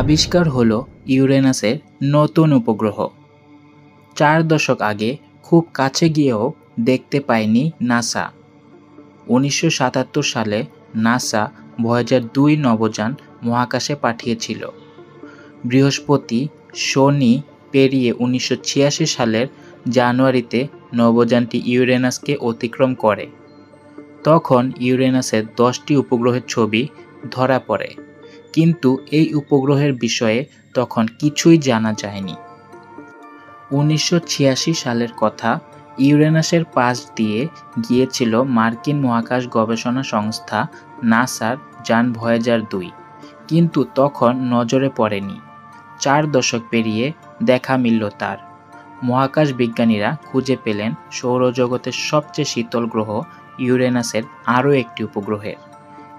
আবিষ্কার হল ইউরেনাসের নতুন উপগ্রহ। চার দশক আগে খুব কাছে গিয়েও দেখতে পায়নি নাসা। উনিশশো সাতাত্তর সালে নাসা ভয়েজার দুই নবযান মহাকাশে পাঠিয়েছিল। বৃহস্পতি শনি পেরিয়ে উনিশশো ছিয়াশি সালের জানুয়ারিতে নবযানটি ইউরেনাসকে অতিক্রম করে। তখন ইউরেনাসের দশটি উপগ্রহের ছবি ধরা পড়ে। কিন্তু এই উপগ্রহের বিষয়ে তখন কিছুই জানা যায়নি। উনিশশো ছিয়াশি সালের কথা ইউরেনাসের পাশ দিয়ে গিয়েছিল মার্কিন মহাকাশ গবেষণা সংস্থা নাসার যান ভয়েজার দুই। কিন্তু তখন নজরে পড়েনি। চার দশক পেরিয়ে দেখা মিলল তার। মহাকাশ বিজ্ঞানীরা খুঁজে পেলেন সৌরজগতের সবচেয়ে শীতল গ্রহ ইউরেনাসের আরও একটি উপগ্রহের।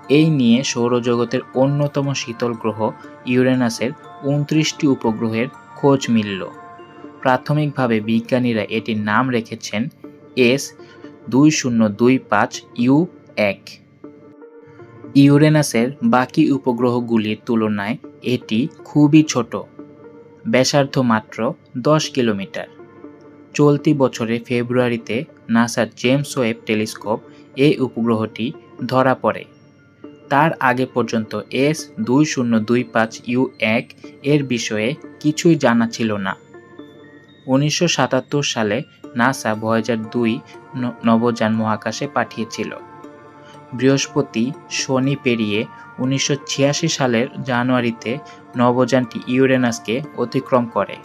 এই নিয়ে সৌরজগতের অন্যতম শীতল গ্রহ ইউরেনাসের উনত্রিশটি উপগ্রহের খোঁজ মিলল। প্রাথমিকভাবে বিজ্ঞানীরা এটির নাম রেখেছেন এস দুই শূন্য দুই পাঁচ ইউ এক। ইউরেনাসের বাকি উপগ্রহগুলির তুলনায় এটি খুবই ছোট, ব্যাসার্ধ মাত্র দশ কিলোমিটার। চলতি বছরে ফেব্রুয়ারিতে নাসার জেমস ওয়েব টেলিস্কোপ এই উপগ্রহটি ধরা পড়ে। তার আগে পর্যন্ত এস দুই শূন্য দুই পাঁচ ইউ এক এর বিষয়ে কিছুই জানা ছিল না। উনিশশো সাতাত্তর সালে নাসা ভয়েজার দুই নবযান মহাকাশে পাঠিয়েছিল। বৃহস্পতি শনি পেরিয়ে উনিশশো ছিয়াশি সালের জানুয়ারিতে নবযানটি ইউরেনাসকে অতিক্রম করে।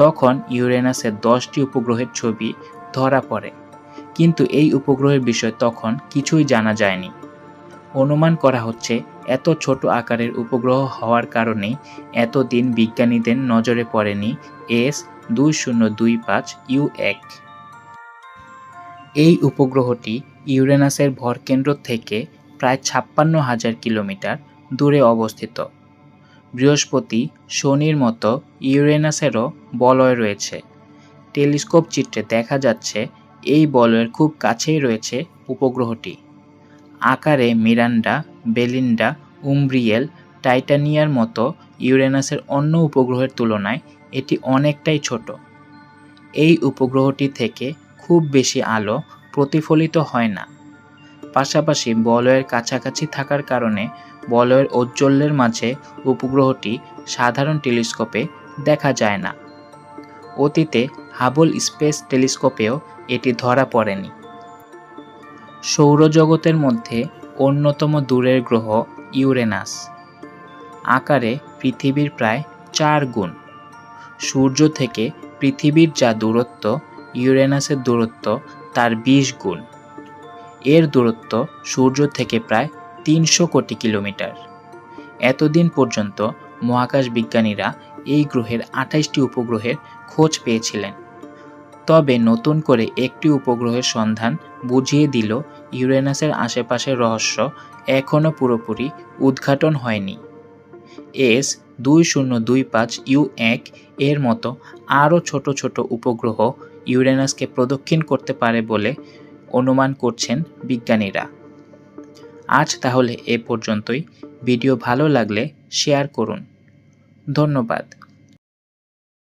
তখন ইউরেনাসের দশটি উপগ্রহের ছবি ধরা পড়ে, কিন্তু এই উপগ্রহের বিষয়ে তখন কিছুই জানা যায়নি। অনুমান করা হচ্ছে, এত ছোট আকারের উপগ্রহ হওয়ার কারণেই এতদিন বিজ্ঞানীদের নজরে পড়েনি এস দুই শূন্য দুই পাঁচ ইউ এক। এই উপগ্রহটি ইউরেনাসের ভরকেন্দ্র থেকে প্রায় ছাপ্পান্ন হাজার কিলোমিটার দূরে অবস্থিত। বৃহস্পতি শনির মতো ইউরেনাসেরও বলয় রয়েছে। টেলিস্কোপ চিত্রে দেখা যাচ্ছে, এই বলয়ের খুব কাছেই রয়েছে উপগ্রহটি। আকারে মিরান্ডা, বেলিন্ডা, উমব্রিয়েল, টাইটানিয়ার মতো ইউরেনাসের অন্য উপগ্রহের তুলনায় এটি অনেকটাই ছোট। এই উপগ্রহটি থেকে খুব বেশি আলো প্রতিফলিত হয় না। পাশাপাশি বলয়ের কাছাকাছি থাকার কারণে বলয়ের ঔজ্জ্বল্যের মাঝে উপগ্রহটি সাধারণ টেলিস্কোপে দেখা যায় না। অতীতে হাবল স্পেস টেলিস্কোপেও এটি ধরা পড়েনি। সৌরজগতের মধ্যে অন্যতম দূরের গ্রহ ইউরেনাস। আকারে পৃথিবীর প্রায় চার গুণ। সূর্য থেকে পৃথিবীর যা দূরত্ব, ইউরেনাসের দূরত্ব, তার বিশ গুণ। এর দূরত্ব সূর্য থেকে প্রায় তিনশো কোটি কিলোমিটার। এতদিন পর্যন্ত মহাকাশ বিজ্ঞানীরা এই গ্রহের আঠাইশটি উপগ্রহের খোঁজ পেয়েছিলেন। তবে নতুন করে একটি উপগ্রহের সন্ধান বুঝিয়ে দিল ইউরেনাসের আশেপাশের রহস্য এখনও পুরোপুরি উদ্ঘাটন হয়নি। এস দুই শূন্য দুই পাঁচ ইউ এক এর মতো আরও ছোট ছোট উপগ্রহ ইউরেনাসকে প্রদক্ষিণ করতে পারে বলে অনুমান করছেন বিজ্ঞানীরা। আজ তাহলে এ পর্যন্তই। ভিডিও ভালো লাগলে শেয়ার করুন। ধন্যবাদ।